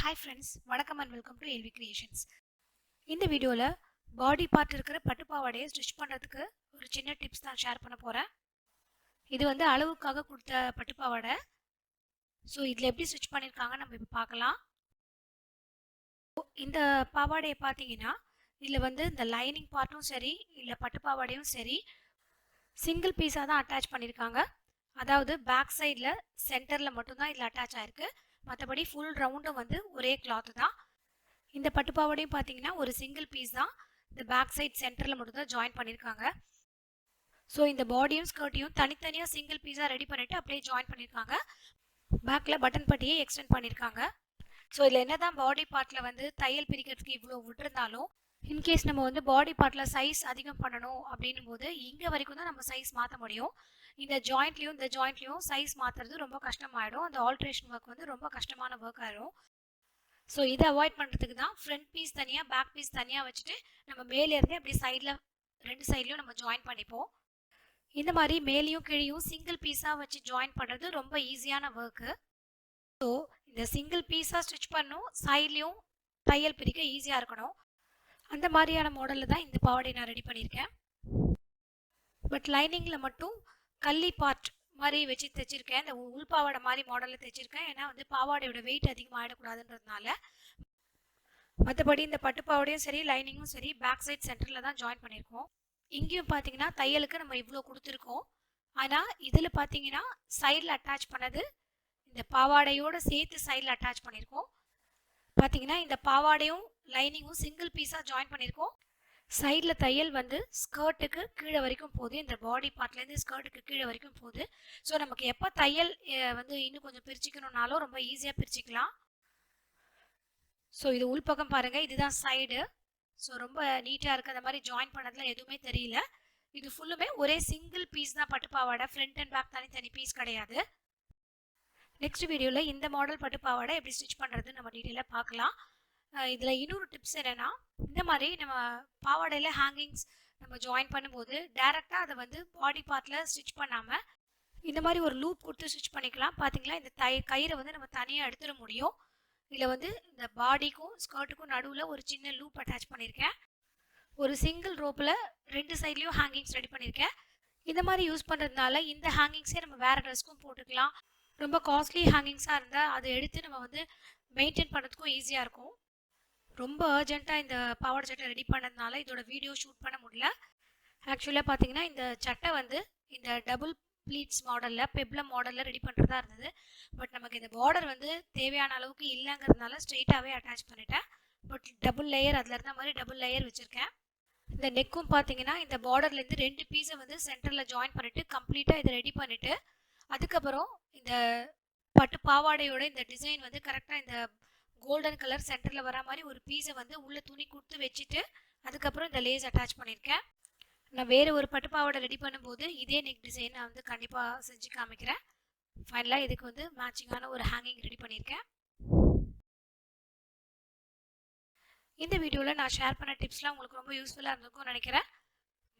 Hi friends வணக்கம் and welcome to LV creations இந்த வீடியோவில் பாடி பார்ட் இருக்கிற பட்டுப்பாவாடையை ஸ்டிச் பண்ணுறதுக்கு ஒரு சின்ன டிப்ஸ் தான் ஷேர் பண்ண போகிறேன் இது வந்து அளவுக்காக கொடுத்த பட்டுப்பாவாடை. ஸோ இதில் எப்படி ஸ்டிச் பண்ணியிருக்காங்க நம்ம இப்போ பார்க்கலாம். இந்த பாவாடையை பார்த்தீங்கன்னா இதில் வந்து இந்த லைனிங் பார்ட்டும் சரி இல்லை பட்டுப்பாவாடையும் சரி சிங்கிள் பீஸாக தான் அட்டாச் பண்ணியிருக்காங்க அதாவது பேக் சைடில் சென்டரில் மட்டும்தான் இதில் அட்டாச் ஆயிருக்கு. மற்றபடி ஃபுல் ரவுண்டும் வந்து ஒரே கிளாத்து தான். இந்த பட்டுப்பாவாடையும் பார்த்தீங்கன்னா ஒரு சிங்கிள் பீஸ் தான். இந்த பேக் சைட் சென்டரில் மட்டும்தான் ஜாயின் பண்ணியிருக்காங்க ஸோ இந்த பாடியும் ஸ்கர்ட்டையும் தனித்தனியாக சிங்கிள் பீஸாக ரெடி பண்ணிவிட்டு அப்படியே ஜாயின் பண்ணியிருக்காங்க பேக்கில் பட்டன் பட்டியே எக்ஸ்டெண்ட் பண்ணியிருக்காங்க ஸோ இதில் என்ன தான் பாடி பார்ட்டில் வந்து தையல் பிரிக்கிறதுக்கு இவ்வளோ விட்டுருந்தாலும் இன்கேஸ் நம்ம வந்து பாடி பார்ட்டில் சைஸ் அதிகம் பண்ணணும் அப்படின்னும் போது இங்கே வரைக்கும் தான் நம்ம சைஸ் மாற்ற முடியும். இந்த ஜாயிண்ட்லேயும் இந்த ஜாயிண்ட்லையும் சைஸ் மாற்றுறது ரொம்ப கஷ்டமாயிடும். அந்த ஆல்ட்ரேஷன் ஒர்க் வந்து ரொம்ப கஷ்டமான ஒர்க் ஆயிடும் ஸோ இதை அவாய்ட் பண்ணுறதுக்கு தான் ஃப்ரண்ட் பீஸ் தனியாக பேக் பீஸ் தனியாக வச்சுட்டு நம்ம மேலேருந்தே அப்படி சைடில் ரெண்டு சைட்லையும் நம்ம ஜாயின் பண்ணிப்போம். இந்த மாதிரி மேலேயும் கீழேயும் சிங்கிள் பீஸாக வச்சு ஜாயின் பண்ணுறது ரொம்ப ஈஸியான ஒர்க்கு ஸோ இந்த சிங்கிள் பீஸாக ஸ்டிச் பண்ணும் சைட்லேயும் தையல் பிரிக்க ஈஸியாக இருக்கணும். அந்த மாதிரியான மாடலில் தான் இந்த பாவாடை நான் ரெடி பண்ணியிருக்கேன். பட் லைனிங்கில் மட்டும் கள்ளி பார்ட் மாதிரி வச்சு தைச்சிருக்கேன். இந்த உள் பாவாடை மாதிரி மாடலில் தைச்சிருக்கேன். ஏன்னா வந்து பாவாடையோட வெயிட் அதிகமாக ஆகிடக்கூடாதுன்றதுனால மற்றபடி இந்த பட்டு பாவாடையும் சரி லைனிங்கும் சரி பேக் சைட் சென்டரில் தான் ஜாயின் பண்ணியிருக்கோம். இங்கேயும் பார்த்தீங்கன்னா தையலுக்கு நம்ம இவ்வளோ கொடுத்துருக்கோம். ஆனால் இதில் பார்த்தீங்கன்னா சைடில் அட்டாச் பண்ணது இந்த பாவாடையோடு சேர்த்து சைடில் அட்டாச் பண்ணியிருக்கோம். பார்த்தீங்கன்னா இந்த பாவாடையும் லைனிங்கும் சிங்கிள் பீஸாக ஜாயின் பண்ணியிருக்கோம் சைடில் தையல் வந்து ஸ்கர்ட்டுக்கு கீழே வரைக்கும் போகுது. இந்த பாடி பார்ட்லேருந்து ஸ்கர்ட்டுக்கு கீழே வரைக்கும் போகுது. ஸோ நமக்கு எப்போ தையல் வந்து இன்னும் கொஞ்சம் பிரிச்சுக்கணுன்னாலும் ரொம்ப ஈஸியாக பிரிச்சுக்கலாம். ஸோ இது உள்பக்கம் பாருங்கள் இதுதான் சைடு ஸோ ரொம்ப நீட்டாக இருக்குது அந்த மாதிரி ஜாயின் பண்ணதில் எதுவுமே தெரியல. இது ஃபுல்லுமே ஒரே சிங்கிள் பீஸ் தான் பட்டுப்பாவாடை. ஃப்ரண்ட் அண்ட் பேக் தனித்தனி பீஸ் கிடையாது. நெக்ஸ்ட் வீடியோவில் இந்த மாடல் பட்டு பாவாடை எப்படி ஸ்டிச் பண்ணுறது நம்ம டீட்டெயிலாக பார்க்கலாம். இதில் இன்னொரு டிப்ஸ் என்னென்னா இந்த மாதிரி நம்ம பாவாடையில் ஹேங்கிங்ஸ் நம்ம ஜாயின் பண்ணும்போது டேரெக்டாக அதை வந்து பாடி பார்ட்டில் ஸ்டிச் பண்ணாமல் இந்த மாதிரி ஒரு லூப் கொடுத்து ஸ்டிச் பண்ணிக்கலாம். பார்த்தீங்களா இந்த தை கயிறை வந்து நம்ம தனியாக எடுத்துட முடியும். இதில் வந்து இந்த பாடிக்கும் ஸ்கர்ட்டுக்கும் நடுவில் ஒரு சின்ன லூப் அட்டாச் பண்ணியிருக்கேன் ஒரு சிங்கிள் ரோப்பில் ரெண்டு சைட்லேயும் ஹேங்கிங்ஸ் ரெடி பண்ணியிருக்கேன் இந்த மாதிரி யூஸ் பண்ணுறதுனால இந்த ஹேங்கிங்ஸே நம்ம வேறு ட்ரெஸ்க்கும் போட்டுக்கலாம். ரொம்ப காஸ்ட்லி ஹேங்கிங்ஸாக இருந்தால் அதை எடுத்து நம்ம வந்து மெயின்டைன் பண்ணுறதுக்கும் ஈஸியாக இருக்கும். ரொம்ப அர்ஜென்ட்டாக இந்த பாவாடை சட்டை ரெடி பண்ணதுனால இதோட வீடியோ ஷூட் பண்ண முடியல. ஆக்சுவலாக பார்த்தீங்கன்னா இந்த சட்டை வந்து இந்த டபுள் ப்ளீட்ஸ் மாடலில் பெப்ளம் மாடலில் ரெடி பண்ணுறதா இருந்தது. பட் நமக்கு இந்த பார்டர் வந்து தேவையான அளவுக்கு இல்லைங்கிறதுனால ஸ்ட்ரெயிட்டாகவே அட்டாச் பண்ணிட்டேன். பட் டபுள் லேயர் அதில் இருந்த மாதிரி டபுள் லேயர் வச்சுருக்கேன். இந்த நெக்கும் பார்த்தீங்கன்னா இந்த பார்டர்லேருந்து ரெண்டு பீஸை வந்து சென்டரில் ஜாயின் பண்ணிவிட்டு கம்ப்ளீட்டாக இதை ரெடி பண்ணிவிட்டு அதுக்கப்புறம் இந்த பட்டு பாவாடையோட இந்த டிசைன் வந்து கரெக்டாக இந்த கோல்டன் கலர் சென்டரில் வர மாதிரி ஒரு பீஸை வந்து உள்ளே துணி கொடுத்து வச்சுட்டு அதுக்கப்புறம் இந்த லேஸ் அட்டாச் பண்ணியிருக்கேன். நான் வேறு ஒரு பட்டு பாவாடை ரெடி பண்ணும்போது இதே நெக் டிசைன் நான் வந்து கண்டிப்பாக செஞ்சு காமிக்கிறேன். ஃபைனலாக இதுக்கு வந்து மேட்சிங்கான ஒரு ஹேங்கிங் ரெடி பண்ணியிருக்கேன். இந்த வீடியோவில் நான் ஷேர் பண்ண டிப்ஸ்லாம் உங்களுக்கு ரொம்ப யூஸ்ஃபுல்லாக இருந்திருக்கும்னு நினைக்கிறேன்.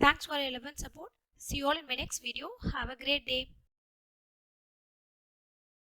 Thanks for eleven support see all in my next video have a great day